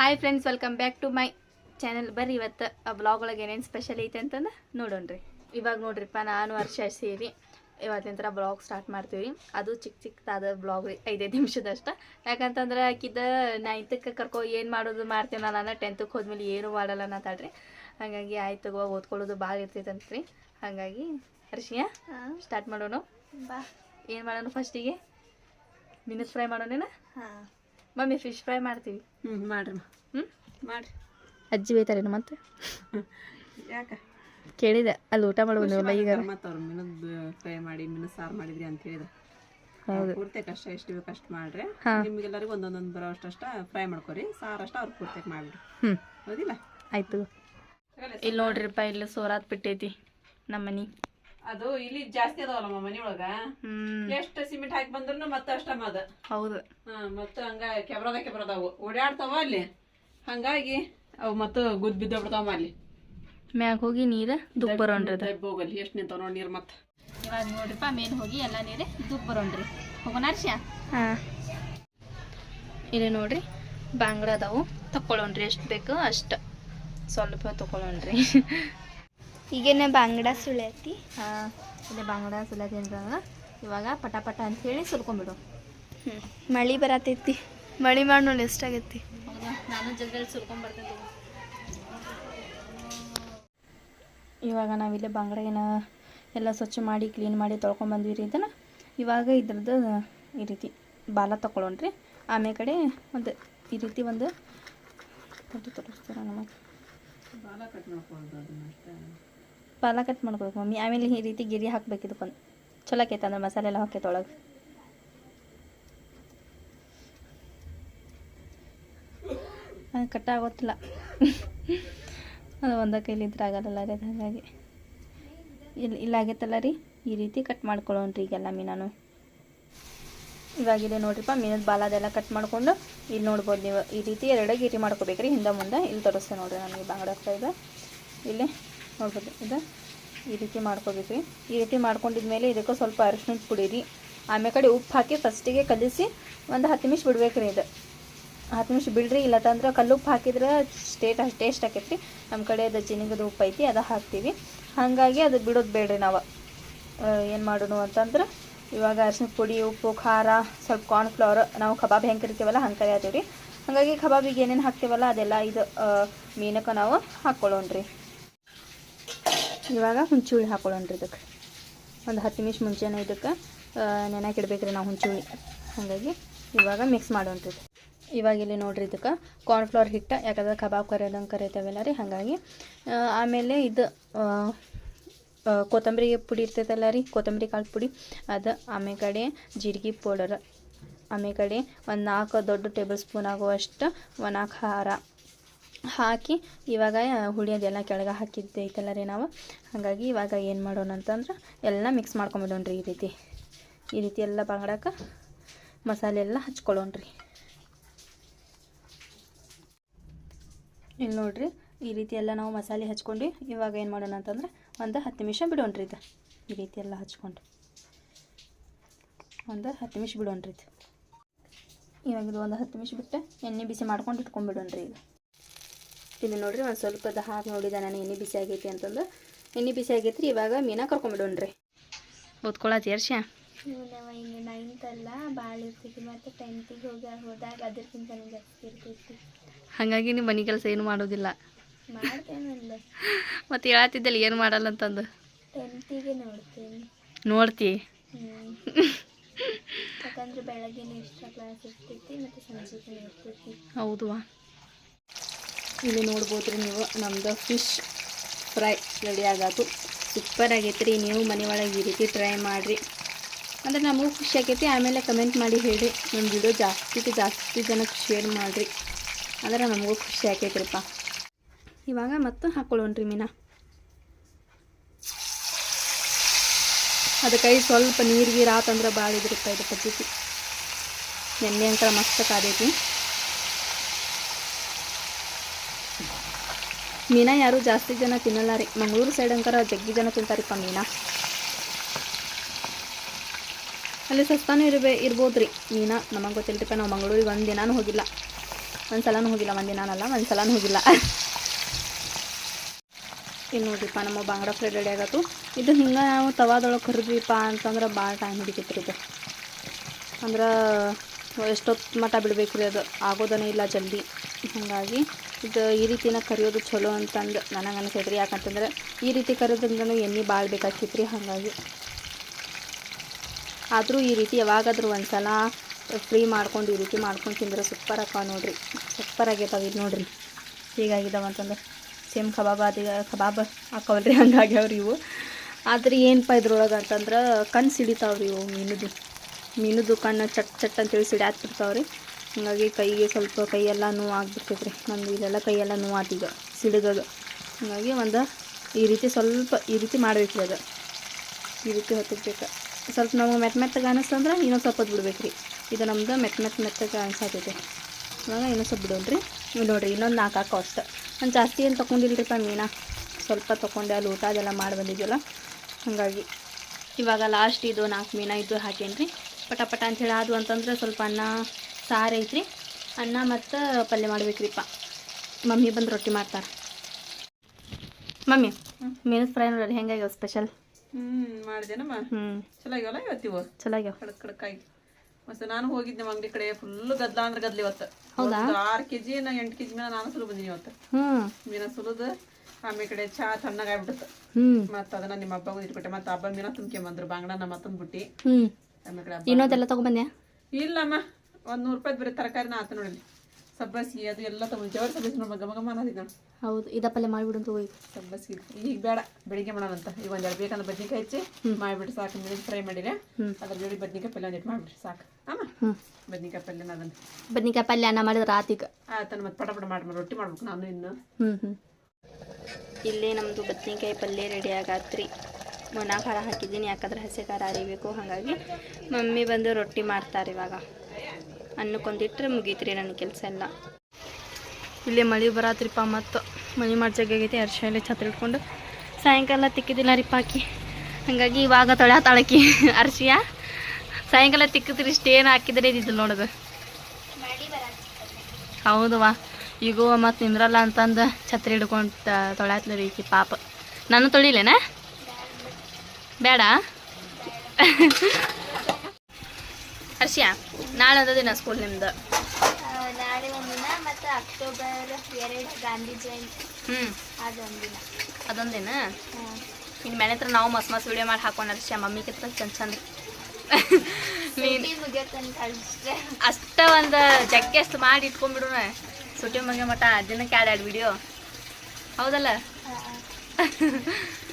Hi friends welcome back to my channel ಬರ್ರಿ ಇವತ್ತು blog ಒಳಗೆ ಏನೇನು ಸ್ಪೆಷಲ್ ಐತೆ ಅಂತಂದು ರೀ ಇವಾಗ ನೋಡ್ರಿಪ್ಪ ನಾನು ವರ್ಷ ಸೇರಿ ಇವತ್ತಿನ ಥರ ಬ್ಲಾಗ್ ಸ್ಟಾರ್ಟ್ ಮಾಡ್ತೀವಿ. ಅದು ಚಿಕ್ಕ ಚಿಕ್ಕದಾದ ಬ್ಲಾಗ್ ರೀ ಐದೈದು ನಿಮಿಷದಷ್ಟು. ಯಾಕಂತಂದ್ರೆ ಆಕಿದ ನೈನ್ತಕ್ಕೆ ಕರ್ಕೊ ಏನು ಮಾಡೋದು ಮಾಡ್ತೀನಿ ನಾನು ಟೆಂತಕ್ಕೆ ಹೋದ್ಮೇಲೆ ಏನು ಮಾಡಲ್ಲ ಅನ್ನತಾಳ್ರಿ ಹಾಗಾಗಿ ಆಯ್ತು ತಗೋ ಓದ್ಕೊಳ್ಳೋದು ಭಾಳ ಇರ್ತೈತಂತ್ರಿ ಹಾಗಾಗಿ ಅರ್ಶಿಯ ಸ್ಟಾರ್ಟ್ ಮಾಡೋಣ. ಬಾ. ಏನು ಮಾಡೋಣ ಫಸ್ಟಿಗೆ ಮಿನಸ್ ಫ್ರೈ ಮಾಡೋಣ ಹಾಂ. ಮಮ್ಮಿ ಫಿಶ್ ಫ್ರೈ ಮಾಡ್ತೀವಿ. ಹ್ಞೂ ಮಾಡ್ರಿ ಹ್ಞೂ ಮಾಡ್ರಿ. ಅಜ್ಜಿ ಬೈತಾರೇನು ಮತ್ತೆ ಯಾಕೆ? ಕೇಳಿದೆ ಅಲ್ಲಿ ಊಟ ಮಾಡುವ ಈಗ ಮತ್ತೆ ಅವ್ರು ಮೀನದ ಫ್ರೈ ಮಾಡಿ ಮೀನು ಸಾರು ಮಾಡಿದ್ರಿ ಅಂತ ಹೇಳಿದ. ಹೌದು. ಪೂರ್ತಿ ಕಷ್ಟ ಎಷ್ಟು ಬೇಕು ಅಷ್ಟು ಮಾಡ್ರಿ. ನಿಮಗೆಲ್ಲರಿಗೂ ನಿಮ್ಗೆಲ್ಲರಿಗೂ ಒಂದೊಂದೊಂದು ಬರೋ ಅಷ್ಟ ಫ್ರೈ ಮಾಡ್ಕೊರಿ ಸಾರು ಅಷ್ಟ ಅವ್ರು ಪೂರ್ತಿ ಮಾಡಿಬಿಡ್ರಿ. ಹ್ಞೂ ಹೌದಿಲ್ಲ? ಆಯ್ತು. ಇಲ್ಲಿ ನೋಡ್ರಿಪ್ಪ ಇಲ್ಲಿ ಸೋರಾತ್ ಬಿಟ್ಟೈತಿ ನಮ್ಮ ಮನಿ. ಅದು ಇಲ್ಲಿ ಜಾಸ್ತಿ ಅದಾವಲ್ಲ ನಮ್ಮ ಮನಿ ಒಳಗ ಹ್ಮ್. ಎಷ್ಟು ಸಿಮೆಂಟ್ ಹಾಕಿ ಬಂದ್ರು ಮತ್ತೆ ಅಷ್ಟ ಅದ. ಹೌದು. ಹಾ ಮತ್ತೆ ಹಂಗ ಕೆಬ್ರದ ಕೆಬ್ರದಾವು ಓಡಾಡ್ತಾವ ಅಲ್ಲಿ. ಹಂಗಾಗಿ ಅವು ಮತ್ತೆ ಗುದ್ ಬಿದ್ದ ಬಿಡ್ತಾವ ಅಲ್ಲಿ ಮ್ಯಾಗ ಹೋಗಿ ನೀರ ದುಗ್ ಬರೋಣ್ರಿ ಹೋಗಲ್ಲಿ. ಎಷ್ಟು ನಿಂತಾವ ನೋಡಿ ನೀರು ಮತ್ತ. ಇವಾಗ ನೋಡ್ರಿಪ್ಪ ಮೇನ್ ಹೋಗಿ ಎಲ್ಲ ನೀರೇ ದುಗ್ ಬರೋಣ್ರಿ. ಹೋಗೋಣ ಹಾ ಹಾಂ. ಇಲ್ಲಿ ನೋಡ್ರಿ ಬಾಂಗ್ಡ ಅದಾವು. ತಕ್ಕೊಳ್ಳೋಣ್ರಿ ಎಷ್ಟು ಬೇಕು ಅಷ್ಟು. ಸ್ವಲ್ಪ ತಗೊಳ್ಳೋಣ್ರಿ ಈಗೇನೆ ಬಾಂಗ್ಡಾ ಸುಳ್ಯತಿ. ಹಾಂ ಇಲ್ಲೇ ಬಾಂಗ್ಡ ಸುಳ್ಯತಿ ಅಂತಂದ್ರೆ ಇವಾಗ ಪಟ ಪಟ ಅಂತ ಹೇಳಿ ಹ್ಞೂ ಮಳಿ ಬರತೈತಿ. ಮಳಿ ಮಾಡಿ ನೋಡಿ ಎಷ್ಟಾಗೈತಿ ಹೌದಾ? ನಾನು ಜಲ್ದಿ ಸುಲ್ಕೊಂಡ್ಬರ್ತೇನೆ ಇವಾಗ ನಾವಿಲ್ಲಿ ಬಂಗಡೆನ ಎಲ್ಲ ಸ್ವಚ್ಛ ಮಾಡಿ ಕ್ಲೀನ್ ಮಾಡಿ ತೊಳ್ಕೊಂಬಂದ್ವಿ ರೀ ಇದನ್ನು ಇವಾಗ ಇದ್ರದ್ದು ಈ ರೀತಿ ಬಾಲ ತಗೊಳ್ಳೋಣ್ರಿ ಆಮೇಲೆ ಕಡೆ ಒಂದು ಈ ರೀತಿ ಒಂದು. ತೋರಿಸ್ತೀರ ನಮಗೆ ಬಾಲ ಕಟ್ ಮಾಡ್ಕೊಳ್ಬೋದು ಅದನ್ನ ಅಷ್ಟೇ ಬಾಲ ಕಟ್ ಮಾಡ್ಕೋಬೇಕು ಮಮ್ಮಿ. ಆಮೇಲೆ ಈ ರೀತಿ ಗಿರಿ ಹಾಕ್ಬೇಕು ಇದಕ್ಕೊಂದು. ಚಲೋ ಆಕೈತೆ ಅಂದ್ರೆ ಮಸಾಲೆ ಎಲ್ಲ ಹಾಕೈತೆ ಒಳಗೆ. ಅದು ಕಟ್ಟ ಆಗೋತ್ತಿಲ್ಲ. ಅದು ಒಂದ ಕೈಲಿ ಇದ್ರೆ ಆಗಲ್ಲ ರೀ ಅದು ಹಾಗಾಗಿ. ಇಲ್ಲಿ, ಇಲ್ಲ ಆಗೈತಲ್ಲ ರೀ. ಈ ರೀತಿ ಕಟ್ ಮಾಡ್ಕೊಳ್ಳೋಣ್ರಿ ಈಗೆಲ್ಲ ಮೀನಾನು. ಇವಾಗಿದೆ ನೋಡ್ರಿಪ್ಪ ಮೀನದ ಬಾಲ ಅದೆಲ್ಲ ಕಟ್ ಮಾಡ್ಕೊಂಡು ಇಲ್ಲಿ ನೋಡ್ಬೋದು ನೀವು. ಈ ರೀತಿ ಎರಡೇ ಗಿರಿ ಮಾಡ್ಕೋಬೇಕ್ರಿ ಹಿಂದೆ ಮುಂದೆ. ಇಲ್ಲಿ ತೋರಿಸ್ತೇನೆ ನೋಡ್ರಿ ನನಗೆ ಬಂಗಡ ಇದೆ. ಇಲ್ಲಿ. ನೋಡ್ಬೋದು ಇದು? ಈ ರೀತಿ ಮಾಡ್ಕೋಬೇಕ್ರಿ ಈ ರೀತಿ ಮಾಡ್ಕೊಂಡಿದ್ಮೇಲೆ ಇದಕ್ಕೆ ಸ್ವಲ್ಪ ಅರಿಶಿಣದ ಪುಡಿ ರೀ ಆಮೇಲೆ ಕಡೆ ಉಪ್ಪು ಹಾಕಿ ಫಸ್ಟಿಗೆ ಕಲಿಸಿ ಒಂದು ಹತ್ತು ನಿಮಿಷ ಬಿಡ್ಬೇಕು ರೀ ಇದು. ಹತ್ತು ನಿಮಿಷ ಬಿಡ್ರಿ ಇಲ್ಲಾಂದ್ರೆ ಕಲ್ಲು ಉಪ್ಪು ಹಾಕಿದ್ರೆ ಸ್ಟೇಟ್ ಟೇಸ್ಟ್ ಆಕೈತಿ ನಮ್ಮ ಕಡೆ ಅದು ಚಿನಿಗದ ಉಪ್ಪು ಐತಿ, ಅದು ಹಾಕ್ತೀವಿ. ಹಾಗಾಗಿ ಅದು ಬಿಡೋದು ಬೇಡ್ರಿ ನಾವು. ಏನು ಮಾಡೋಣ ಅಂತಂದ್ರೆ ಇವಾಗ ಅರಿಶಿನ ಪುಡಿ, ಉಪ್ಪು, ಖಾರ, ಸ್ವಲ್ಪ ಕಾರ್ನ್ಫ್ಲವರ್ ನಾವು ಕಬಾಬ್ ಹೆಂಗೆ ಕರಿತೀವಲ್ಲ ಹಂಗೆ ಕರಿಯಾತೀವಿ ರೀ ಹಾಗಾಗಿ ಕಬಾಬಿಗೆ ಏನೇನು ಹಾಕ್ತೀವಲ್ಲ ಅದೆಲ್ಲ ಇದು ಮೀನಕ್ಕೆ ನಾವು ಹಾಕ್ಕೊಳ್ಳೋಣ್ರಿ ಇವಾಗ ಹುಂಚುಳಿ ಹಾಕೊಳ್ಳೋಣ್ರಿ ಇದಕ್ಕೆ. ಒಂದು ಹತ್ತು ನಿಮಿಷ ಮುಂಚೆನೇ ಇದಕ್ಕೆ ನೆನಕ್ಕೆ ಇಡ್ಬೇಕ್ರಿ ನಾವು ಹುಂಚುಳಿ ಹಾಗಾಗಿ ಇವಾಗ ಮಿಕ್ಸ್ ಮಾಡೋಣ್ರಿ. ಇವಾಗ ಇಲ್ಲಿ ನೋಡ್ರಿ ಇದಕ್ಕೆ ಕಾರ್ನ್ಫ್ಲವರ್ ಹಿಟ್ಟು, ಯಾಕಂದ್ರೆ ಕಬಾಬ್ ಕರೆಯೋದಂಗೆ ಕರಿತಾವೆಲ್ಲ ರೀ, ಹಾಗಾಗಿ ಆಮೇಲೆ ಇದು ಕೊತ್ತಂಬರಿ ಪುಡಿ ಇರ್ತೈತಲ್ಲ ರೀ, ಕೊತ್ತಂಬರಿ ಕಾಳು ಪುಡಿ, ಅದು ಆಮೇಲೆ ಕಡೆ ಜೀರಿಗೆ ಪೌಡರ್ ಆಮೇಲೆ ಕಡೆ ಒಂದು ನಾಲ್ಕು ದೊಡ್ಡ ಟೇಬಲ್ ಸ್ಪೂನ್ ಆಗುವಷ್ಟು ಒಣ ಖಾರ. ಹಾಕಿ ಇವಾಗ ಹುಳಿ ಕೆಳಗೆ ಕೆಳಗೆ ಹಾಕಿದ್ದೈತಲ್ಲ ರೀ ನಾವು. ಹಾಗಾಗಿ ಇವಾಗ ಏನು ಮಾಡೋಣ ಅಂತಂದ್ರೆ ಎಲ್ಲ ಮಿಕ್ಸ್ ಮಾಡ್ಕೊಂಬಿಡೋಣ್ರಿ ಈ ರೀತಿ. ಈ ರೀತಿ ಎಲ್ಲ ಬಾಂಗಡಕ್ಕೆ ಮಸಾಲೆ ಎಲ್ಲ ಹಚ್ಕೊಳ್ಳೋಣ್ರಿ ಇಲ್ಲಿ ನೋಡ್ರಿ, ಈ ರೀತಿ ಎಲ್ಲ ನಾವು ಮಸಾಲೆ ಹಚ್ಕೊಂಡು ಇವಾಗ ಏನು ಮಾಡೋಣ ಅಂತಂದ್ರೆ ಒಂದು ಹತ್ತು ನಿಮಿಷ ಬಿಡೋಣ್ರಿ ಇದು. ಈ ರೀತಿ ಎಲ್ಲ ಹಚ್ಕೊಂಡು. ಒಂದು ಹತ್ತು ನಿಮಿಷ ಬಿಡೋಣ್ರಿ ಇದು. ಇವಾಗ ಇದು ಒಂದು ಹತ್ತು ನಿಮಿಷ ಬಿಟ್ಟು ಎಣ್ಣೆ ಬಿಸಿ ಮಾಡ್ಕೊಂಡು ಇಟ್ಕೊಂಡ್ಬಿಡೋಣ್ರಿ ಈಗ. ಇಲ್ಲಿ ನೋಡಿರಿ ಒಂದು ಸ್ವಲ್ಪ ಅದು ಹಾಕಿ ನೋಡಿದ ನಾನು ಎಣ್ಣೆ ಬಿಸಿ ಆಗೈತಿ ಅಂತಂದು. ಎಣ್ಣೆ ಬಿಸಿ ಆಗೈತ್ರಿ ಇವಾಗ ಮೀನಾ ಕರ್ಕೊಂಬಿಡೋಣ್ರಿ. ಓದ್ಕೊಳತಿ ವರ್ಷ ನಾವು ಹಿಂಗೆ ನೈನ್ತ್ ಅಲ್ಲ ಭಾಳ ಇರ್ತೈತಿ ಮತ್ತು ಟೆಂತಿಗೆ ಹೋಗಿ ಹೋದಾಗ ಅದಕ್ಕಿಂತ ಜಾಸ್ತಿ ಇರ್ತೈತಿ. ಹಾಗಾಗಿ ನೀವು ಮನೆ ಕೆಲಸ ಏನು ಮಾಡೋದಿಲ್ಲ. ಮಾಡ್ತೇನಲ್ಲ ಮತ್ತು ಹೇಳತ್ತಿದ್ದಲ್ಲಿ ಏನು ಮಾಡಲ್ಲ ಅಂತಂದು? ಟೆಂತಿಗೆ ನೋಡ್ತೀನಿ. ನೋಡ್ತಿ? ಯಾಕಂದ್ರೆ ಬೆಳಗ್ಗೆ ಎಕ್ಸ್ಟ್ರಾ ಕ್ಲಾಸ್ ಇರ್ತೈತಿ ಮತ್ತು ಸಂಜೆಗೆ ಇರ್ತೈತಿ ಹೌದುವಾ ಇಲ್ಲಿ ನೋಡ್ಬೋದ್ರಿ ನೀವು ನಮ್ಮದು ಫಿಶ್ ಫ್ರೈ ರೆಡಿ ಆಗತ್ತು ಸೂಪರ್ ಆಗೈತೆ ರೀ ನೀವು ಮನೆ ಒಳಗೆ ಈ ರೀತಿ ಟ್ರೈ ಮಾಡಿರಿ. ಅಂದರೆ ನಮಗೂ ಖುಷಿ ಆಗೈತಿ, ಆಮೇಲೆ ಕಮೆಂಟ್ ಮಾಡಿ ಹೇಳಿ ನಮ್ಮ ವಿಡಿಯೋ ಜಾಸ್ತಿ ಜಾಸ್ತಿ ಜನಕ್ಕೆ ಶೇರ್ ಮಾಡಿರಿ. ಅಂದ್ರೆ ನಮಗೂ ಖುಷಿ ಆಕೈತ್ರಿಪ್ಪ ಇವಾಗ ಮತ್ತು ಹಾಕ್ಕೊಳ್ಳೋಣ್ರಿ ಮೀನಾ. ಅದಕ್ಕೆ ಸ್ವಲ್ಪ ನೀರು ಗೀರು ಭಾಳ ಇದ್ರಿಪ್ಪ ಇದು ಪದ್ಧತಿ. ನೆನ್ನೆ ಅಂತ ಮಸ್ತ್ ಕಾದೈತಿ. ಮೀನಾ ಯಾರು ಜಾಸ್ತಿ ಜನ ತಿನ್ನಲ್ಲ ರೀ. ಮಂಗಳೂರು ಸೈಡ್ ಅಂಕರ ಜಗ್ಗಿ ಜನ ತಿಂತಾರಿಪ್ಪ ಮೀನಾ. ಅಲ್ಲಿ ಸಸ್ತಾನು ಇರಬೇ ಇರ್ಬೋದು ರೀ ಮೀನಾ. ನಮಗೆ ಗೊತ್ತಿಲ್ರಿಪ್ಪ, ನಾವು ಮಂಗಳೂರಿಗೆ ಒಂದು ದಿನಾನೂ ಹೋಗಿಲ್ಲ. ಒಂದು ಸಲನೂ ಹೋಗಿಲ್ಲ, ಒಂದು ದಿನಾನಲ್ಲ, ಒಂದು ಸಲನೂ ಹೋಗಿಲ್ಲ. ಇನ್ನು ನೋಡ್ರಿಪ್ಪ, ನಮ್ಮ ಬಾಂಗ್ಡಾ ಫ್ರೈ ರೆಡಿ ಆಗತ್ತು. ಇದು ಹಿಂಗೆ ನಾವು ತವಾದೊಳಗೆ ಕರಿದ್ವಿಪ್ಪ ಅಂತಂದ್ರೆ ಭಾಳ ಟೈಮ್ ಹಿಡಿತೈತೆ ರೀ ಇದು. ಅಂದ್ರೆ ಎಷ್ಟೊತ್ತು ಮಟ್ಟ ಬಿಡಬೇಕು ರೀ ಅದು. ಆಗೋದನೇ ಇಲ್ಲ ಜಲ್ದಿ. ಹಾಗಾಗಿ ಇದು ಈ ರೀತಿನ ಕರಿಯೋದು ಚಲೋ ಅಂತಂದು ನನಗೆ ಅನಿಸೈತೆ ರೀ ಯಾಕಂತಂದ್ರೆ ಈ ರೀತಿ ಕರಿಯೋದ್ರಿಂದನೂ ಎಣ್ಣೆ ಭಾಳ ಬೇಕಾಗ್ತೈತೆ ರೀ ಹಾಗಾಗಿ ಆದರೂ ಈ ರೀತಿ ಯಾವಾಗಾದ್ರೂ ಒಂದು ಸಲ ಫ್ರೀ ಮಾಡ್ಕೊಂಡು ಈ ರೀತಿ ಮಾಡ್ಕೊಂಡು ತಿಂದ್ರೆ ಸೂಪರ್ ಅಕ್ಕ ನೋಡಿರಿ. ಸೂಪರ್ ಆಗೈತವ ಇದು ನೋಡ್ರಿ. ಹೀಗಾಗಿದ್ದಾವೆ ಅಂತಂದ್ರೆ ಸೇಮ್ ಕಬಾಬ್ ಅದ ಕಬಾಬ್ ಹಾಕವಲ್ರಿ. ಹಂಗಾಗ್ಯಾವ್ರಿ ಇವು. ಆದ್ರೆ ಏನಪ್ಪ ಇದ್ರೊಳಗೆ ಅಂತಂದ್ರೆ ಕಣ್ಣು ಸಿಡಿತಾವ್ರಿ ಇವು ಮೀನುದು. ಮೀನುದು ಕಣ್ಣು ಚಟ್ ಚಟ್ ಅಂತೇಳಿ ಸಿಡ್ಯಾತ್ಬಿಡ್ತಾವ್ರಿ ಹಾಗಾಗಿ ಕೈಗೆ ಸ್ವಲ್ಪ ಕೈಯೆಲ್ಲ ನೋವು ಆಗ್ಬಿಡ್ತೈತೆ ರೀ ನಮ್ಮದು ಇಲ್ಲೆಲ್ಲ ಕೈಯೆಲ್ಲ ನೋವು ಆತೀಗ ಸಿಡಿದಾಗ ಹಾಗಾಗಿ ಒಂದು ಈ ರೀತಿ ಸ್ವಲ್ಪ ಈ ರೀತಿ ಮಾಡ್ಬೇಕು ರೀ ಅದು. ಈ ರೀತಿ ಹೊತ್ತಿರ್ಬೇಕು ಸ್ವಲ್ಪ ನಮಗೆ ಮೆತ್ತ ಮೆತ್ತಗೆ ಅನಿಸ್ತಂದ್ರೆ ಇನ್ನೊಂದು ಸ್ವಲ್ಪ ಬಿಡ್ಬೇಕು ರೀ ಇದು ನಮ್ದು ಮೆತ್ತ ಮೆತ್ತ ಮೆತ್ತಗೆ ಅನ್ಸಾತೈತೆ. ಇವಾಗ ಇನ್ನೊಂದು ಸ್ವಲ್ಪ ಬಿಡೋಣ್ರಿ. ನೀವು ನೋಡಿರಿ, ಇನ್ನೊಂದು ನಾಲ್ಕು ಹಾಕೋ ಅಷ್ಟು. ನಾನು ಜಾಸ್ತಿ ಏನು ತೊಗೊಂಡಿಲ್ರಿಪ್ಪ ಮೀನಾ? ಸ್ವಲ್ಪ ತೊಗೊಂಡೆ ಅಲ್ಲಿ ಊಟ ಅದೆಲ್ಲ ಮಾಡಿ ಬಂದಿದ್ವಲ್ಲ. ಹಾಗಾಗಿ ಇವಾಗ ಲಾಸ್ಟ್ ಇದು ನಾಲ್ಕು ಮೀನ ಇದು ಹಾಕೇನಿ ರೀ ಪಟ ಪಟ ಅಂಥೇಳಿ ಅಂತಂದ್ರೆ ಸ್ವಲ್ಪ ಅನ್ನ ಸಾರು ಐತ್ರಿ. ಅನ್ನ ಮತ್ತು ಪಲ್ಯ ಮಾಡ್ಬೇಕ್ರಿಪ್ಪ. ಮಮ್ಮಿ ಬಂದು ರೊಟ್ಟಿ ಮಾಡ್ತಾರೆ. ಮಮ್ಮಿ ಮೀನು ಫ್ರೈ ನೋಡ್ರಿ ಹೆಂಗಾಗ್ಯಾವ ಸ್ಪೆಷಲ್ ಹ್ಮ್ ಮಾಡಿದೆನಮ್ಮ. ಹ್ಞೂ ಚಲೋ ಆಗ್ಯಾವಲ್ಲ ಇವತ್ತಿವು? ಚಲೋ ಆಗ್ಯಾವ. ಕಡಕ್ ಕಡಕಾಗಿ ಮತ್ತೆ ನಾನು ಹೋಗಿದ್ದೆ ಅಂಗಡಿ ಕಡೆ ಫುಲ್ ಗದ್ಲ ಅಂದ್ರೆ ಗದ್ಲಿ ಇವತ್ತು. ಆರ್ ಕೆಜಿ ನಾ ಎಂಟು ಕೆಜಿ ಮೇಲೆ ನಾನು ಸುಲು ಬಂದೀನಿ ಇವತ್ತು. ಹ್ಞೂ ಮೀನ ಸುಲಿದು ಆಮೇಲೆ ಕಡೆ ಚಾ ತಣ್ಣಗಾಗ್ಬಿಡುತ್ತೆ ಹ್ಞೂ ಮತ್ತೆ ಅದನ್ನ ನಿಮ್ಮ ಹಬ್ಬ ಇಟ್ಬಿಟ್ಟೆ ಮತ್ತೆ ಹಬ್ಬ ಮೀನ ತುಂಬ್ಕೊಂಬಂದ್ರು ಬಾಂಗ್ಡನ ಮತ್ತೊಂದು ಬುಟ್ಟಿ. ಹ್ಞೂ ಆಮೇಲೆ ಕಡೆ ಇನ್ನೊಂದೆಲ್ಲ ತೊಗೊಂಬಂದ್ಯಾ ಇಲ್ಲಮ್ಮ. ಒಂದ್ ನೂರು ರೂಪಾಯಿ ಬರೀ ತರಕಾರಿನ ಆತ ನೋಡಿ ಸಬ್ಬಸ್ಗಿ ಅದು ಎಲ್ಲ ತಗೊಂಡು ಜವರ್ ಸಬ್ಬಸ್ಗಿ ನೋಡಿ ಅನ್ನೋದು ನಾನು ಹೌದು ಇದ ಪಲ್ಯ ಮಾಡಿಬಿಡು ಹೋಗಿ ಸಬ್ಬಸ್ಗಿ. ಈಗ ಬೇಡ ಬೆಳಿಗ್ಗೆ ಮಾಡೋಣಂತ ಈಗ ಒಂದೆರಡು ಬೇಕಂದ್ರೆ ಬದ್ನಿಕಾಯಿ ಹಚ್ಚಿ ಮಾಡಿಬಿಟ್ಟು ಸಾಕು. ಮೀನಿಗೆ ಫ್ರೈ ಮಾಡಿದ್ರೆ ಹ್ಮ್. ಅದ್ರ ಜೋಡಿ ಬದ್ನಿಕಾಯಿ ಪಲ್ಯ ಒಂದಿಟ್ಟು ಮಾಡಿಬಿಟ್ರಿ ಸಾಕು. ಅಮ್ಮ ಬದ್ನಿಕಾಯಿ ಪಲ್ಯನ ಅದನ್ನ. ಬದ್ನಿಕಾಯಿ ಪಲ್ಯ ಅನ್ನ ಮಾಡಿದ್ರೆ ರಾತಿಗೆ ಆತನ ಮತ್ತೆ ಪಟ ಪಟ ಮಾಡಿ ರೊಟ್ಟಿ ಮಾಡ್ಬೇಕು ನಾನು ಇನ್ನು. ಹ್ಞೂ ಹ್ಞೂ ಇಲ್ಲೇ ನಮ್ಮದು ಬದ್ನಿಕಾಯಿ ಪಲ್ಯ ರೆಡಿ ಆಗತ್ರಿ. ಮೊಣ ಖಾರ ಹಾಕಿದ್ದೀನಿ ಯಾಕಂದ್ರೆ ಹಸಿ ಖಾರ ಅರಿಬೇಕು. ಹಾಗಾಗಿ ಮಮ್ಮಿ ಬಂದು ರೊಟ್ಟಿ ಮಾಡ್ತಾರೆ ಇವಾಗ. ಅನ್ನಕ್ಕೊಂದಿಟ್ರೆ ಮುಗೀತ್ರಿ ನನ್ನ ಕೆಲಸ ಎಲ್ಲ. ಇಲ್ಲಿ ಮಳೆ ಬರತ್ರಿಪ್ಪ ಮತ್ತು. ಮಳೆ ಮಾಡಿ ಆಗೈತಿ ಅರ್ಶ ಇಲ್ಲಿ ಛತ್ರ ಇಟ್ಕೊಂಡು ಸಾಯಂಕಾಲ ತಿಕ್ಕಿದಿಲ್ಲ ರೀ ಪಾಕಿ ಹಾಗಾಗಿ ಇವಾಗ ತೊಳ್ಯಾತಾಳಕಿ ಅರ್ಶಿಯ ಸಾಯಂಕಾಲ ತಿಕ್ಕಿದ್ರಿ ಇಷ್ಟೇನು ಹಾಕಿದ್ರೆ ಇದ್ದಿದ್ದು ನೋಡೋದು. ಬರ ಈಗ ಮತ್ತು ನಿಂದ್ರಲ್ಲ ಅಂತಂದು ಛತ್ರಿ ಹಿಡ್ಕೊಂಡು ತೊಳೆತ್ಲ ಈಕಿ ಪಾಪ. ನಾನು ತೊಳಿಲೇನ? ಬೇಡ? ಹರ್ಷಿಯ ನಾಳೆ ಒಂದು ದಿನ ಸ್ಕೂಲ್ ನಿಮ್ದು? ನಾಳೆ ಒಂದಿನ ಮತ್ತು ಅಕ್ಟೋಬರ್ ಎರಡು ಗಾಂಧಿ ಜಯಂತಿ. ಹ್ಞೂ ಅದೊಂದಿನ. ಅದೊಂದಿನ? ಇನ್ನು ಮನೆ ಹತ್ರ ನಾವು ಮಸ್ ಮಸ್ತ್ ವಿಡಿಯೋ ಮಾಡಿ ಹಾಕೊಂಡು ಹರ್ಷಿಯ ಮಮ್ಮಿ ಕಿತ್ತ ಚಂದ ಚಂದ. ಅಷ್ಟೇ ಅಷ್ಟ ಒಂದು ಜಗ್ಗೆ ಅಷ್ಟು ಮಾಡಿ ಇಟ್ಕೊಂಡ್ಬಿಡೋಣ. ಸುಟಿ ಮಗ ಮಟ ದಿನಕ್ಕೆ ಎರಡು ಎರಡು ವಿಡಿಯೋ ಹೌದಲ್ಲ?